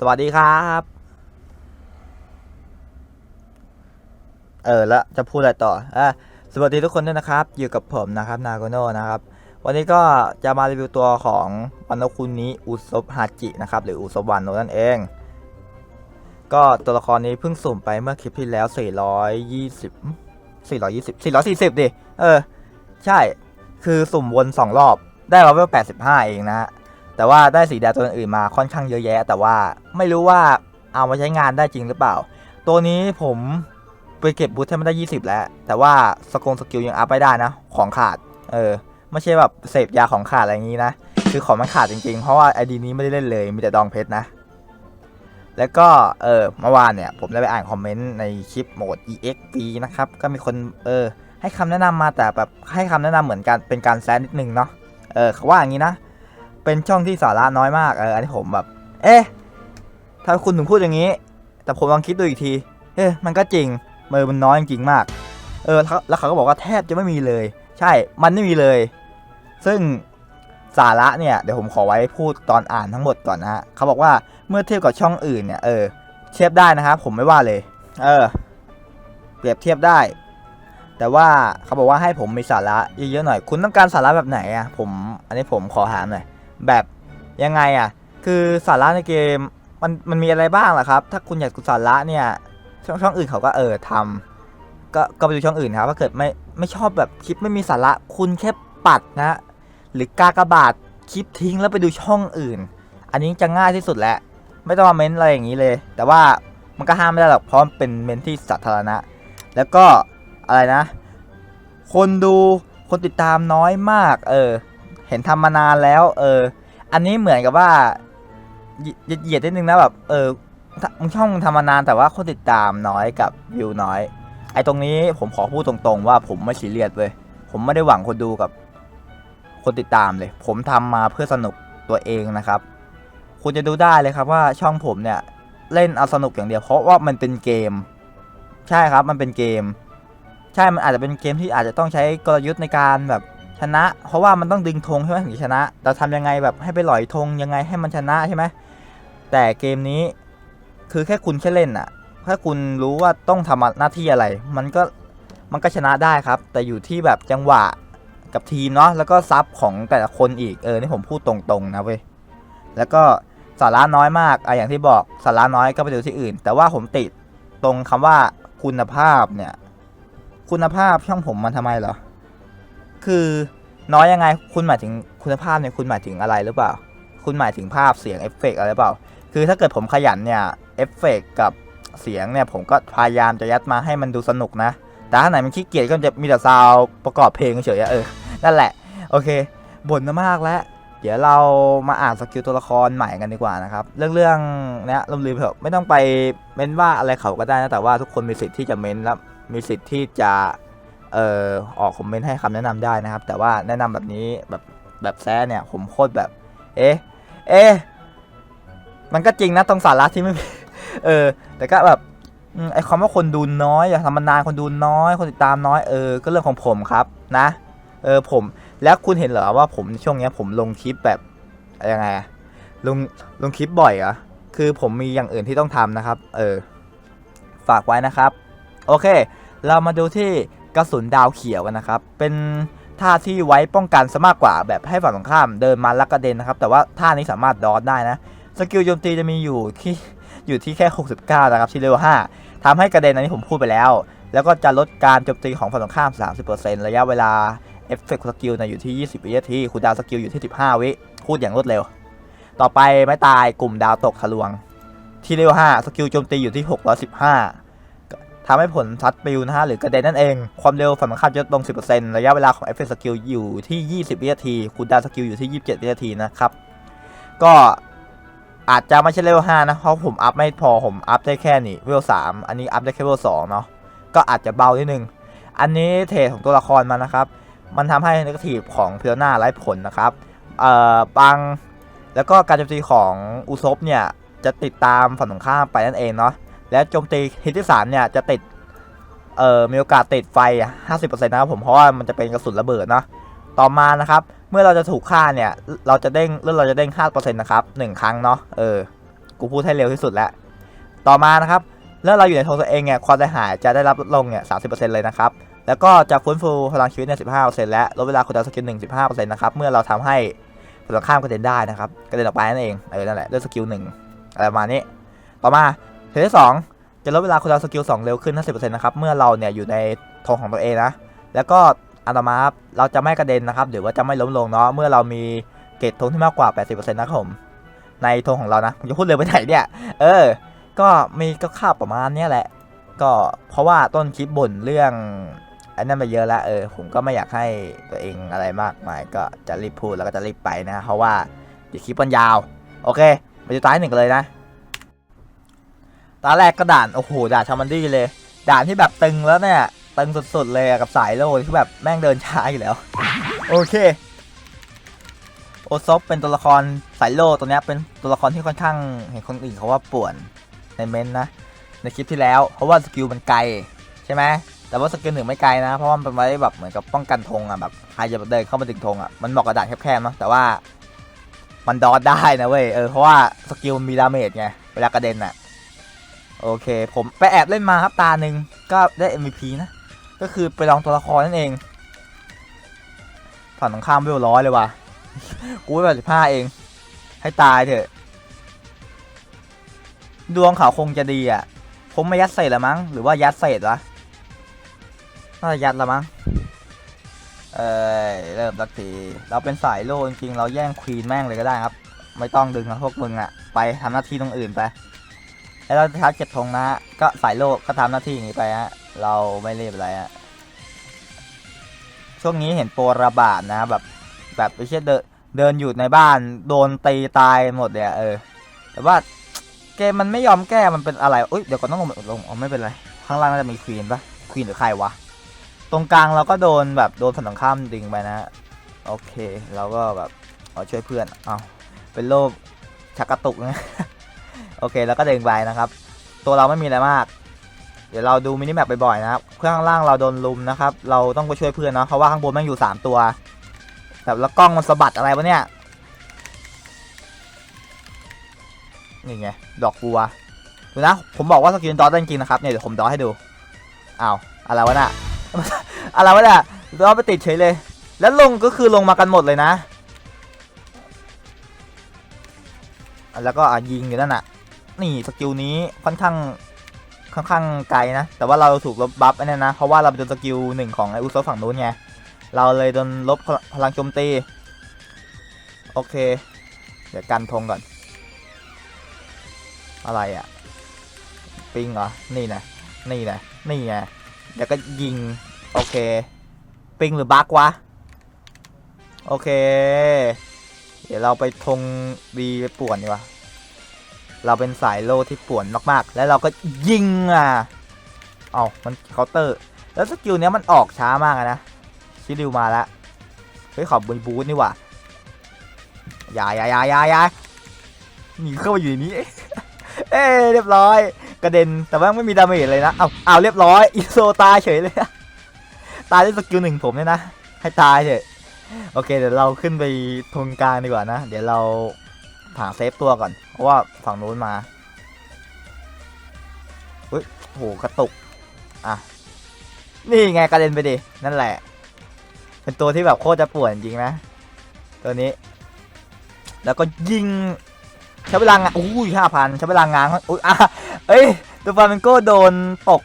สวัสดีครับ เออแล้วจะพูดอะไรต่ออะสวัสดีทุกคนด้วยนะครับ อยู่กับผมนะครับนาโกโนนะครับ วันนี้ก็จะมารีวิวตัวของวันโนคุนี้อุซบฮาจินะครับ หรืออุซบวันโนนั่นเอง ก็ตัวละครนี้เพิ่งสุ่มไปเมื่อคลิปที่แล้ว 420 420 440ดิ เออ ใช่ คือสุ่มวน 2 รอบ ได้เลเวล85 เองนะ แต่ว่าได้สีแดงตัวอื่นมาค่อนข้างเยอะแยะ แต่ว่าไม่รู้ว่าเอามาใช้งานได้จริงหรือเปล่า ตัวนี้ผมไปเก็บบูทให้มันได้ 20 แล้ว แต่ว่าสกงสกิลยังอัพไม่ได้นะ ของขาด เออ ไม่ใช่แบบเสพยาของขาดอะไรอย่างนี้นะ คือของมันขาดจริงๆ เพราะว่าไอดีนี้ไม่ได้เล่นเลย มีแต่ดองเพชรนะ แล้วก็ เออ เมื่อวานเนี่ย ผมได้ไปอ่านคอมเมนต์ในคลิปโหมด EXP นะครับ ก็มีคน เออ ให้คำแนะนำมาแต่แบบให้คำแนะนำเหมือนกันเป็นการแซนนิดนึงเนาะ เออเขาว่าอย่างนี้นะ เป็นช่องที่สาระน้อยมากเอออันนี้ผมแบบ เอ๊ะถ้าคุณถึงพูดอย่างนี้ แต่ผมลองคิดดูอีกทีเอ๊ะมันก็จริงมือมันน้อยจริงมาก เออแล้วแล้วเขาก็บอกว่าแทบจะไม่มีเลย ใช่มันไม่มีเลย ซึ่งสาระเนี่ยเดี๋ยวผมขอไว้พูดตอนอ่านทั้งหมดก่อนนะฮะเขาบอกว่าเมื่อเทียบกับช่องอื่นเนี่ยเออเทียบได้นะครับผมไม่ว่าเลย เออ เปรียบเทียบได้ แต่ว่าเขาบอกว่าให้ผมมีสาระเยอะๆหน่อย คุณต้องการสาระแบบไหนอะผม อันนี้ผมขอถามหน่อย แบบยังไงอะ คือสาระในเกมมันมันมีอะไรบ้างล่ะครับ ถ้าคุณอยากกุสาระเนี่ย ช่องช่องอื่นเขาก็เออทำก็ก็ไปดูช่องอื่นครับ ถ้าเกิดไม่ไม่ชอบแบบคลิปไม่มีสาระคุณแค่ปัดนะ หรือกากบาทคลิปทิ้งแล้วไปดูช่องอื่น อันนี้จะง่ายที่สุดแล้วไม่ต้องมาเม้นอะไรอย่างนี้เลย แต่ว่ามันก็ห้ามไม่ได้หรอกเพราะมันเป็นเม้นที่สาธารณะ แล้วก็อะไรนะ คนดูคนติดตามน้อยมาก เออ เห็นทำมานานแล้ว เออ อันนี้เหมือนกับว่าเหยียดนิดนึงนะแบบ เออมึงช่องมึงทำมานานแต่ว่าคนติดตามน้อยกับวิวน้อย ไอ้ตรงนี้ผมขอพูดตรงๆ ว่าผมไม่ซีเรียสเลย ผมไม่ได้หวังคนดูกับ คนติดตามเลย ผมทำมาเพื่อสนุกตัวเองนะครับ คุณจะดูได้เลยครับว่าช่องผมเนี่ยเล่นเอาสนุกอย่างเดียวเพราะว่ามันเป็นเกม ใช่ครับมันเป็นเกม ใช่มันอาจจะเป็นเกมที่อาจจะต้องใช้กลยุทธ์ในการแบบ ชนะ เพราะว่ามันต้องดึงธงใช่ไหมถึงชนะ เราทำยังไงแบบให้ไปหลอยธงยังไงให้มันชนะใช่ไหมแต่เกมนี้คือแค่คุณแค่เล่นอะถ้าคุณรู้ว่าต้องทำหน้าที่อะไร มันก็มันก็ชนะได้ครับ แต่อยู่ที่แบบจังหวะกับทีมเนาะแล้วก็ซับของแต่ละคนอีกเออนี่ผมพูดตรงๆนะเว้ยแล้วก็สาระน้อยมากอะอย่างที่บอกสาระน้อยก็ไปดูที่อื่น แต่ว่าผมติดตรงคำว่าคุณภาพเนี่ย คุณภาพช่องผมมันทำไมเหรอ คือน้อยยังไงคุณหมายถึงคุณภาพเนี่ยคุณหมายถึงอะไรหรือเปล่า คุณหมายถึงภาพเสียงเอฟเฟกต์อะไรเปล่า คือถ้าเกิดผมขยันเนี่ยเอฟเฟกต์กับเสียงเนี่ยผมก็พยายามจะยัดมาให้มันดูสนุกนะ แต่ถ้าไหนมันขี้เกียจก็จะมีแต่ซาวประกอบเพลงเฉยๆเออ นั่นแหละ โอเคบ่นมามากแล้ว เดี๋ยวเรามาอ่านสกิลตัวละครใหม่กันดีกว่านะครับ เรื่องเรื่องเนี้ยลืมเถอะไม่ต้องไปเม้นว่าอะไรเขาก็ได้นะ แต่ว่าทุกคนมีสิทธิ์ที่จะเม้นแล้วมีสิทธิ์ที่จะ เอ่อออกคอมเมนต์ให้คำแนะนำได้นะครับ แต่ว่าแนะนำแบบนี้แบบแบบแซ่เนี่ยผมโคตรแบบ เอ๊ะเอ๊ะมันก็จริงนะตรงสาระที่ไม่เออ แต่ก็แบบไอ้คำว่าคนดูน้อยอย่าทำมันานคนดูน้อย คนติดตามน้อยเออก็เรื่องของผมครับนะ เออผมแล้วคุณเห็นเหรอว่าผมช่วงเนี้ยผมลงคลิปแบบยังไงลงลงคลิปบ่อยเหรอะคือผมมีอย่างอื่นที่ต้องทำนะครับ เออ ฝากไว้นะครับ โอเค เรามาดูที่ กระสุนดาวเขียวกันนะครับ เป็นท่าที่ไว้ป้องกันซะมากกว่าแบบให้ฝั่งตรงข้ามเดินมาแล้วกระเด็นนะครับ แต่ว่าท่านี้สามารถดอดได้นะ สกิลโจมตีจะมีอยู่ที่อยู่ที่แค่ 69 นะครับที่เลเวล5ทำให้กระเด็นอันนี้ผมพูดไปแล้ว แล้วก็จะลดการโจมตีของฝั่งตรงข้าม 30%ระยะเวลาเอฟเฟกต์สกิลนะอยู่ที่ 20 วินาทีคูลดาวสกิลอยู่ที่ 15 วิพูดอย่างรวดเร็ว ต่อไปไม่ตายกลุ่มดาวตกทะลวง ที่เลเวล5สกิลโจมตีอยู่ที่ 615 ทำให้ผลซัดปิวนะฮะหรือกระเด็นนั่นเอง ความเร็วฝั่งตรงข้ามจะลง 10%ระยะเวลาของเอฟเฟกต์สกิลอยู่ที่ 20 วินาที คูลดาวน์สกิลอยู่ที่ 27 วินาทีนะครับ ก็อาจจะไม่ใช่เลเวล5นะ เพราะผมอัพไม่พอ ผมอัพได้แค่นี้เลเวล3อันนี้อัพได้แค่เลเวล2เนาะ ก็อาจจะเบานิดนึง อันนี้เทรดของตัวละครมันนะครับ มันทำให้นกาทีฟของเพียวหน้าไร้ผลนะครับ เอ่อปัง แล้วก็การโจมตีของอุซบเนี่ยจะติดตามฝั่งตรงข้ามไปนั่นเองเนาะ และโจมตีฮิตที่สามเนี่ยจะติด เอ่อ มีโอกาสติดไฟ 50%นะครับผมเพราะว่ามันจะเป็นกระสุนระเบิดเนาะต่อมานะครับ เมื่อเราจะถูกฆ่าเนี่ย เราจะเด้งเลือดเราจะเด้ง 5%นะครับหนึ่งครั้งเนาะ เออ กูพูดให้เร็วที่สุดแล้ว ต่อมานะครับเมื่อเราอยู่ในธงตัวเองเนี่ย ความเสียหายจะได้รับลดลงเนี่ยสาเลยนะครับ แล้วก็จะฟื้นฟูพลังชีวิตเนี่ย 15%และลดเวลาคูลดาวน์สกิล1 15%นะครับ เมื่อเราทำให้ฝ่ายตรงข้ามกระเด็นได้นะครับ กระเด็นออกไปนั่นเอง เออ นั่นแหละ ด้วยสกิล1อะไรประมาณนี้ ต่อมา ทที่สองจะลดเวลาคูลดาวสกิล2เร็วขึ้น 50%นะครับ เมื่อเราเนี่ยอยู่ในธงของตัวเองนะ แล้วก็อันต่อมาครับเราจะไม่กระเด็นนะครับ หรือว่าจะไม่ล้มลงเนาะ เมื่อเรามีเกรดธงที่มากกว่า 80%นะครับผม ในธงของเรานะ ผมจะพูดเร็วไปไหนเนี่ย เออ ก็มีก็ค่าประมาณเนี้ยแหละ ก็เพราะว่าต้นคลิปบ่นเรื่องอันนั้นมาเยอะแล้วเออ ผมก็ไม่อยากให้ตัวเองอะไรมากมาย ก็จะรีบพูดแล้วก็จะรีบไปนะ เพราะว่าเดี๋ยวคลิปมันยาว โอเคไปดูตาที่หนึ่งกันเลยนะ ตาแรกก็ด่าน โอ้โห ด่านชามันดี้เลย ด่านที่แบบตึงแล้วเนี่ย ตึงสุดๆเลยกับสายโลที่แบบแม่งเดินช้าอยู่แล้ว โอเค โอซบเป็นตัวละครสายโลตัวนี้เป็นตัวละครที่ค่อนข้างเห็นคนอื่นเขาว่าป่วนในเมนนะ ในคลิปที่แล้ว เพราะว่าสกิลมันไกลใช่ไหมแต่ว่าสกิลหนึ่งไม่ไกลนะ เพราะว่ามันเป็นไว้แบบเหมือนกับป้องกันธงอะแบบใครจะเดินเข้ามาถึงธงอะมันเหมาะกับด่านแคบๆนะแต่ว่ามันดอดได้นะเว้ยเออเพราะว่าสกิลมันมีดาเมจไงเวลากระเด็นอะ โอเค ผมไปแอบเล่นมาครับตาหนึ่งก็ได้ MVP นะ ก็คือไปลองตัวละครนั่นเองฝั่งตรงข้ามเวร้อยเลยว่ะ กูไปแบบสิบห้าเอง ให้ตายเถอะ ดวงเขาคงจะดีอะคงไม่ยัดเศษละมั้ง หรือว่ายัดเศษวะน่าจะยัดละมั้ง เอ้ยเริ่มสักทีเราเป็นสายโลจริงๆ เราแย่งควีนแม่งเลยก็ได้ครับ ไม่ต้องดึงนะพวกมึงอะ ไปทำหน้าที่ตรงอื่นไป แล้วเราทักเก็บธงนะก็สายโลก็ทำหน้าที่อย่างนี้ไปฮะเราไม่เรีบอะไรฮะช่วงนี้เห็นโปรระบาดนะแบบแบบไปเช่นเดินเดินอยู่ในบ้านโดนตีตายหมดเลยอะเออ แต่ว่าเกมมันไม่ยอมแก้มันเป็นอะไรอุ้ยเดี๋ยวก่อนต้องลงลงอ๋อไม่เป็นไรข้างล่างน่าจะมีควีนปะควีนหรือใครวะตรงกลางเราก็โดนแบบโดนฝั่งตรงข้ามดึงไปนะโอเคเราก็แบบเอาช่วยเพื่อนเอาเป็นโรคชักกระตุกนะ โอเคแล้วก็ดึงไปนะครับ ตัวเราไม่มีอะไรมาก เดี๋ยวเราดูมินิแมปบ่อยๆนะครับเครื่องล่างเราโดนลุมนะครับ เราต้องไปช่วยเพื่อนเนาะเพราะว่าข้างบนม่งอยู่สามตัวแบบแล้วกล้องมันสะบัดอะไรวะเนี่ยนี่ไงดอกบัวดูนะผมบอกว่าสกินดอทจริงๆนะครับเนี่ยเดี๋ยวผมดอทให้ดูอ้าวอะไรวะน่ะอะไรวะน่ะดอทไปติดเฉยเลย แล้วลงก็คือลงมากันหมดเลยนะ แล้วก็อะยิงอยู่นั่นน่ะ นี่สกิลนี้ค่อนข้างค่อนข้างไกลนะ แต่ว่าเราถูกลบบัฟไอ้นั่นนะ เพราะว่าเราเป็นสกิลหนึ่งของไออุซฝั่งนู้นไง เราเลยโดนลบพลังโจมตี โอเค เดี๋ยวกันธงก่อน อะไรอะ่ะปิงเหรอ นี่นะ นี่นะ นี่ไง เดี๋ยวก็ยิง โอเค ปิงหรือบักวะ โอเค เดี๋ยวเราไปธงดีไปป่วนดีกว่า เราเป็นสายโลที่ป่วนมากๆ แล้วเราก็ยิงอะเอามันเคาน์เตอร์ แล้วสกิลเนี้ยมันออกช้ามากนะ ชิริวมาแล้วเฮ้ยขอบบูบูธนี่ว่าอย่าอย่าอย่าอย่าอย่าหนีเข้ามาอยู่ในนี้ เอ้ยเรียบร้อย กระเด็น แต่ว่าไม่มีดาเมจเลยนะ เอาเอาเรียบร้อยอีโซตายเฉยเลย ตายด้วยสกิลหนึ่งผมเนี่ยนะ ให้ตายเถอะ โอเค เดี๋ยวเราขึ้นไปทงกลางดีกว่านะ เดี๋ยวเรา หาเซฟตัวก่อน เพราะว่าฝั่งนู้นมาเฮ้ยโหกระตุก อะ นี่ไงกระเด็นไปดิ นั่นแหละ เป็นตัวที่แบบโคตรจะป่วนจริงนะ ตัวนี้ แล้วก็ยิงใช้เวลางานอุ้ยห้าพันใช้เวลางานอุ้ยอะเอ้ยตัวฟาเมนโก้โดนตก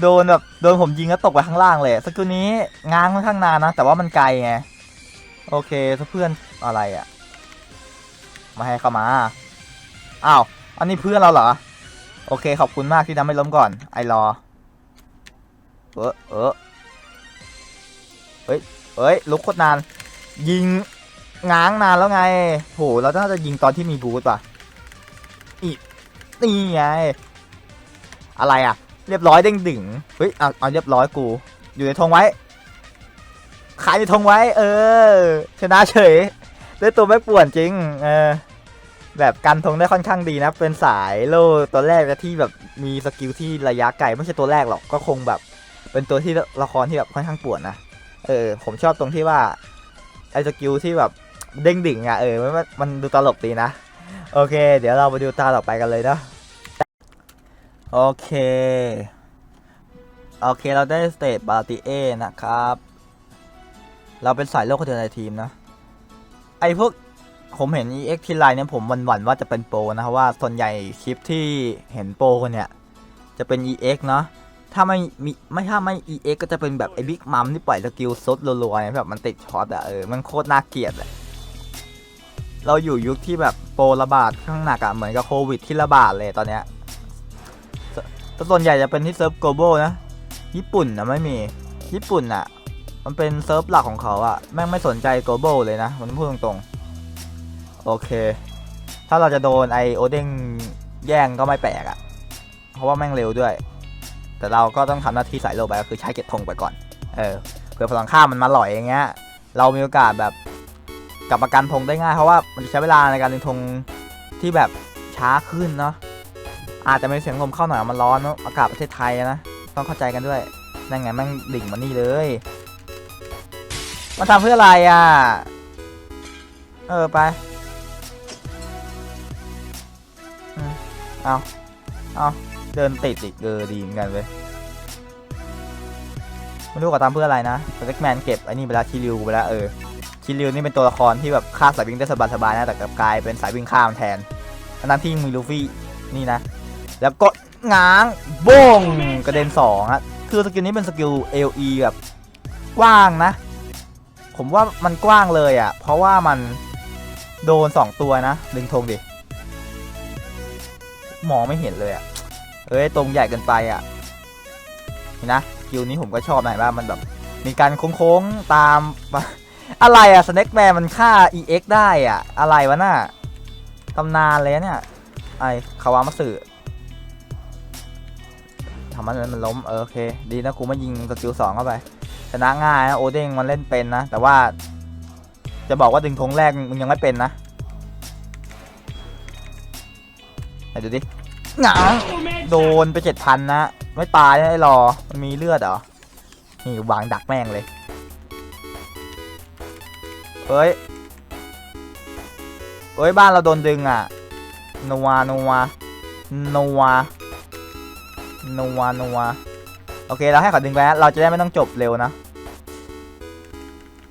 โดนแบบโดนผมยิงแล้วตกไปข้างล่างเลยสกิลนี้ง้างค่อนข้างนานนะ แต่ว่ามันไกลไง โอเคเพื่อนอะไรอะ่ะ มาให้เข้ามา อ้าว อันนี้เพื่อนเราเหรอ โอเค ขอบคุณมากที่ทำให้ล้มก่อน ไอรอ เออเออเอ้ย ลุกโคตรนาน ยิงง้างนานแล้วไงโหเราน่าจะยิงตอนที่มีบูธป่ะอีนี่ไง อะไรอะ เรียบร้อยเด้งดึงเฮ้ย เอาเอาเรียบร้อยกู อยู่ในธงไว้ ขายในธงไว้ เออ ชนะเฉย ได้ตัวไม่ป่วนจริง เออ แบบกันธงได้ค่อนข้างดีนะ เป็นสายโล่ตัวแรกที่แบบมีสกิลที่ระยะไกลไม่ใช่ตัวแรกหรอก ก็คงแบบ เป็นตัวที่ละครที่แบบค่อนข้างป่วนนะ เออ ผมชอบตรงที่ว่าไอ้สกิลที่แบบเด้งดิ่งอะเออมันมันดูตลกดีนะ โอเค เดี๋ยวเราไปดูตาต่อไปกันเลยเนาะโอเค โอเคเราได้สเตทบาติเอนะครับ เราเป็นสายโลกคนเดียวในทีมนะ ไอพวกผมเห็น EX ทีไลน์เนี่ยผมหวั่นๆว่าจะเป็นโปรนะเพราะว่าส่วนใหญ่คลิปที่เห็นโปรคนเนี่ย จะเป็น EX เนาะถ้าไม่มีไม่ถ้าไม่ EX ก็จะเป็นแบบไอ้บิ๊กมัมที่ปล่อยสกิลซดรัวๆเนี่ยแบบมันติดช็อตอะเออมันโคตรน่าเกลียดอะเราอยู่ยุคที่แบบโปรระบาดข้างหนักอะเหมือนกับโควิดที่ระบาดเลยตอนเนี้ยสแต่ส่วนใหญ่จะเป็นที่เซิร์ฟ global นะ ญี่ปุ่นนะไม่มี ญี่ปุ่นอะ มันเป็นเซิร์ฟหลักของเขาอะแม่งไม่สนใจ global เลยนะ มันพูดตรงๆ โอเค ถ้าเราจะโดนไอโอเด้งแย่งก็ไม่แปลกอะเพราะว่าแม่งเร็วด้วย แต่เราก็ต้องทำหน้าที่สายโลไปก็คือใช้เก็บธงไปก่อน เออ เผื่อพลังข้ามมันมาหล่อยอย่างเงี้ย เรามีโอกาสแบบกลับมากันธงได้ง่าย เพราะว่ามันใช้เวลาในการดึงธงที่แบบช้าขึ้นเนาะ อาจจะมีเสียงลมเข้าหน่อยมันร้อนเนอะอากาศประเทศไทยนะ ต้องเข้าใจกันด้วย นั่นไงแม่งดิ่งมานี่เลย มันทำเพื่ออะไรอะ เออ ไป เอาเอาเดินติดอีกเออดีเหมือนกันเว้ยไม่รู้ว่าทำเพื่ออะไรนะสเต็กแมนเก็บไอ้นี่ไปแล้วชิริวไปแล้วเออชิริวนี่เป็นตัวละครที่แบบฆ่าสายวิ่งได้สบายๆนะแต่กลับกลายเป็นสายวิ่งข้ามแทนอันนั้นที่มีลูฟี่นี่นะ แล้วก็ง้างบ้งกระเด็นสองอะคือสกิลนี้เป็นสกิล LE แบบกว้างนะ ผมว่ามันกว้างเลยอะเพราะว่ามันโดนสองตัวนะ ดึงธงดิ มองไม่เห็นเลยอะเอ้ย ตรงใหญ่เกินไปอะนี่นะสกิลนี้ผมก็ชอบหนะว่ามันแบบ มีการโค้งๆตาม อะไรอะสเน็กแมนมันฆ่า EX ได้อะอะไรวะน่ะตำนานเลยเนี่ย ไอคาวามาสึทำมันนั้นมันล้มเออโอเค ดีนะกูมายิงสกิลสองเข้าไป ชนะง่ายนะโอเด้งมันเล่นเป็นนะ แต่ว่า จะบอกว่าดึงธงแรกมึงยังไม่เป็นนะไหนดูดิหงาโดนไปเจ็ดพันนะ ไม่ตายไอ้รอ มันมีเลือดเหรอ นี่วางดักแม่งเลย เฮ้ย เฮ้ย บ้านเราโดนดึงอะนัวนัวนัวนัวนัว โอเค เราให้เขาดึงไปนะเราจะได้ไม่ต้องจบเร็วนะ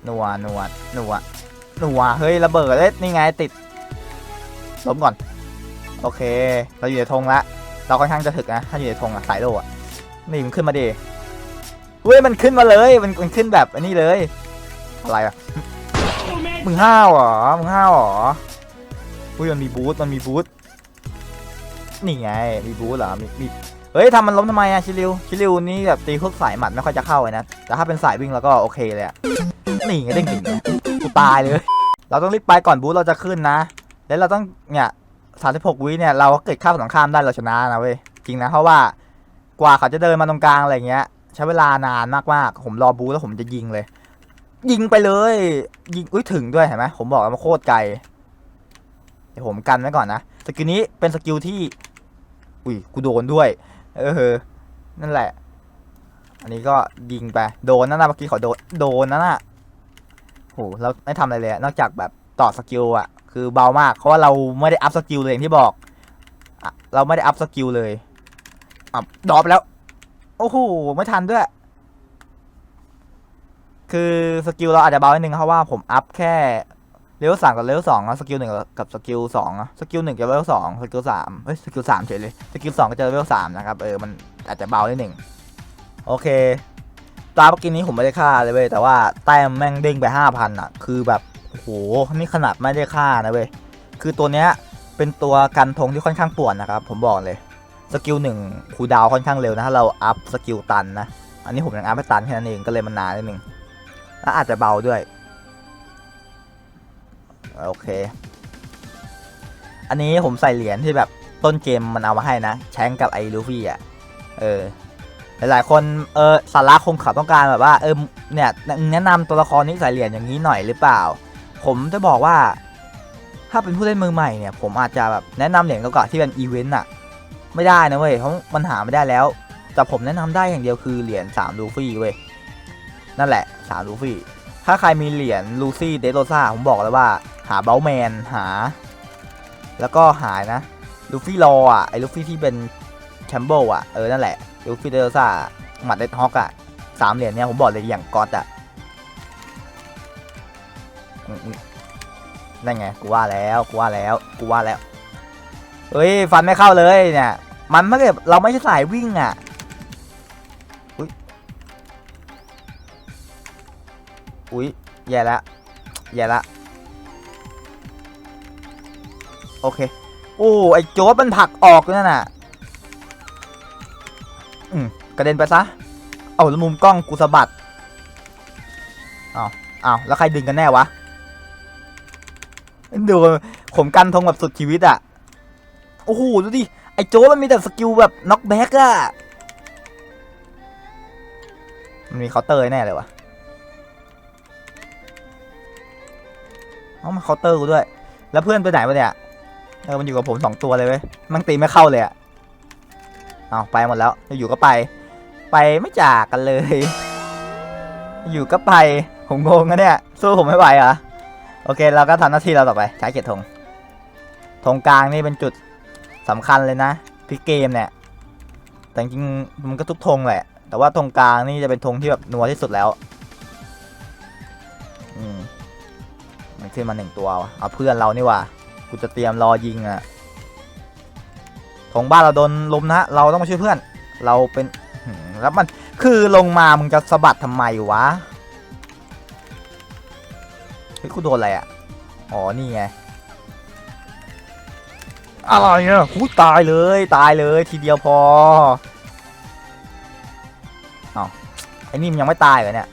หนัวนัวนัวนัวเฮ้ยระเบิดเอ้ยนี่ไงติดล้มก่อน โอเค เราอยู่ในธงละเราค่อนข้างจะถึกนะถ้าอยู่ในธงอะสายโลอะนี่มันขึ้นมาดิเว้ยมันขึ้นมาเลยมันมันขึ้นแบบอันนี้เลย อะไรอะมึงห้าวหรอมึงห้าวหรออุ้ยมันมีบูทมันมีบูทนี่ไงมีบูทเหรอมีมี เฮ้ยทำมันล้มทำไมอะชิลิว ชิลิวนี่แบบตีพวกสายหมัดไม่ค่อยจะเข้าเลยนะ แต่ถ้าเป็นสายวิ่งแล้วก็โอเคเลยอะนี่ไงเด้งดิ่งเลยกูตายเลย เราต้องรีบไปก่อนบูทเราจะขึ้นนะ แล้วเราต้องเนี่ยสามสิบหกวิเนี่ยเราก็เกิดข้ามสองข้ามได้เราชนะนะเว้ย จริงนะเพราะว่ากว่าเขาจะเดินมาตรงกลางอะไรเงี้ย ใช้เวลานานมากๆผมรอบูทแล้วผมจะยิงเลย ยิงไปเลย ยิงอุ้ยถึงด้วยเห็นไหมผมบอกแล้วมันโคตรไกลเดี๋ยวผมกันไว้ก่อนนะ สกิลนี้เป็นสกิลที่ อุ้ยกูโดนด้วย เออ นั่นแหละ อันนี้ก็ยิงไป โดนนั่นนะเมื่อกี้ขาโดน โดนนั่นนะโห เราไม่ทำอะไรเลย นอกจากแบบต่อสกิลอะคือเบามาก เพราะว่าเราไม่ได้อัพสกิลเลยอย่างที่บอกอเราไม่ได้อัพสกิลเลยอะดรอปแล้ว โอ้โห ไม่ทันด้วย คือสกิลเราอาจจะเบานิดนึงเพราะว่าผมอัพแค่ เลเวลสามกับเลเวลสองอะสกิลหนึ่งกับสกิลสองอะสกิลหนึ่งกับเลเวลสองสกิลสามเฮ้ยสกิลสามเฉยเลยสกิลสองก็จะเลเวลสามนะครับเออมันอาจจะเบานิดหนึ่งโอเคตาเมื่อกี้นี้ผมไม่ได้ฆ่าเลยเว้ยแต่ว่าแต้มแม่งเด้งไปห้าพันอะคือแบบโอ้โหนี่ขนาดไม่ได้ฆ่านะเว้ยคือตัวเนี้ยเป็นตัวกันธงที่ค่อนข้างป่วนนะครับผมบอกเลยสกิลหนึ่งคูดาวค่อนข้างเร็วนะถ้าเราอัพสกิลตันนะอันนี้ผมยังอัพไม่ตันแค่นั้นเองก็เลยมันนานนิดนึงแล้วอาจจะเบาด้วย โอเค อันนี้ผมใส่เหรียญที่แบบต้นเกมมันเอามาให้นะ แชงกับไอ้ลูฟี่อะ เออ หลายๆคนเออสาระคงเขาต้องการแบบว่าเออเนี่ยแนะนำตัวละครนี้ใส่เหรียญอย่างนี้หน่อยหรือเปล่า ผมจะบอกว่า ถ้าเป็นผู้เล่นมือใหม่เนี่ย ผมอาจจะแบบแนะนำเหรียญเก่าๆที่เป็นอีเวนต์อะ ไม่ได้นะเว้ยเพราะมันหาไม่ได้แล้ว แต่ผมแนะนำได้อย่างเดียวคือเหรียญ3ลูฟี่เว้ยนั่นแหละ3ลูฟี่ ถ้าใครมีเหรียญลูซี่เดโรซ่าผมบอกเลยว่า หาเบลแมนหา แล้วก็หายนะลูฟี่รออะไอ้ลูฟี่ที่เป็นแชมเบิลอะเออนั่นแหละลูฟี่เดลซ่าหมัดเดดฮอกอะสามเหรียญเนี่ยผมบอกเลยอย่างก๊อตอะนั่นไงกูว่าแล้วกูว่าแล้วกูว่าแล้วเฮ้ยฟันไม่เข้าเลยเนี่ย มันไม่แบบเราไม่ใช่สายวิ่งอะ อุ้ยแย่ละ แย่ละ โอเค โอ้ ไอโจ๊ดมันผลักออกนั่นน่ะ อืม กระเด็นไปซะ เอาแล้วมุมกล้องกูสะบัดอ้าวอ้าวแล้วใครดึงกันแน่วะ ดูผมกันทงแบบสุดชีวิตอะโอ้โห ดูดิ ไอโจ๊ดมันมีแต่สกิลแบบน็อกแบ็กอะมันมีเคาน์เตอร์แน่เลยวะ เอามาเคาน์เตอร์กูด้วย แล้วเพื่อนไปไหนวะเนี่ยเออมันอยู่กับผมสองตัวเลยเว้ยมันตีไม่เข้าเลยอะเอาไปหมดแล้วอยู่ก็ไป ไปไม่จากกันเลย อยู่ก็ไปผมงงนะเนี่ยสู้ผมไม่ไหวเหรอโอเค เราก็ทำหน้าที่เราต่อไปใช้เกียรติธงธงกลางนี่เป็นจุดสำคัญเลยนะพลิกเกมเนี่ยแต่จริงมันก็ทุกธงแหละ แต่ว่าธงกลางนี่จะเป็นธงที่แบบนัวที่สุดแล้ว อืม มันขึ้นมาหนึ่งตัววะเอาเพื่อนเรานี่ว่ะกูจะเตรียมรอยิงอะ่ะของบ้านเราโดนลุมนะเราต้องมาช่วยเพื่อน เราเป็นแล้วมันคือลงมามึงจะสะบัดทำไมวะเฮ้ยกูโดนอะไรอะ่ะอ๋อนี่ไงอะไรเนี่ยหูตายเลยตายเลยทีเดียวพอเอาไอ้นี่มันยังไม่ตายเหรอเนี่ย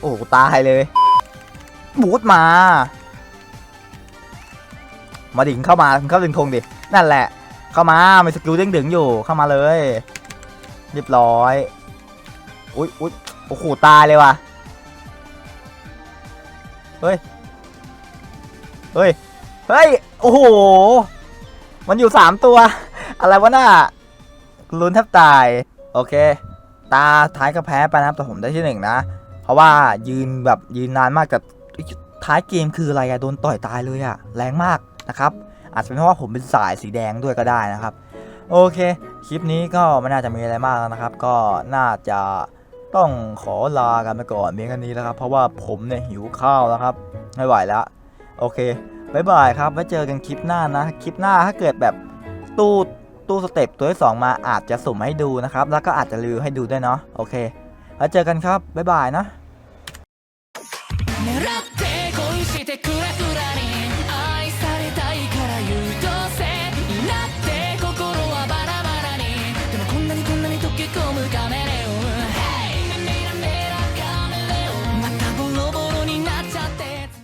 โอ้กูตายเลย บูทมา มาดิ่งเข้ามาเข้าดึงธงดิ นั่นแหละ เข้ามามีสกิลเด้งดึงอยู่ เข้ามาเลย เรียบร้อย อุ๊ยอุ๊ยโอ้โห ตายเลยว่ะ เฮ้ย เฮ้ย เฮ้ย โอ้โห มันอยู่สามตัว อะไรวะน่าลุ้นแทบตาย โอเค ตาท้ายก็แพ้ไปนะครับแต่ผมได้ที่หนึ่งนะ เพราะว่ายืนแบบยืนนานมากกับ ท้ายเกมคืออะไรอะโดนต่อยตายเลยอะแรงมากนะครับ อาจจะเป็นเพราะว่าผมเป็นสายสีแดงด้วยก็ได้นะครับ โอเค คลิปนี้ก็ไม่น่าจะมีอะไรมากแล้วนะครับ ก็น่าจะต้องขอลากันไปก่อนเพียงแค่นี้แล้วครับ เพราะว่าผมเนี่ยหิวข้าวแล้วครับไม่ไหวแล้ว โอเคบายบายครับไว้เจอกันคลิปหน้านะ คลิปหน้าถ้าเกิดแบบตู้ตู้สเต็ปตัวที่สองมาอาจจะสุ่มให้ดูนะครับ แล้วก็อาจจะรีวิวให้ดูด้วยเนาะโอเค แล้วเจอกันครับบ๊ายบายนะ クワク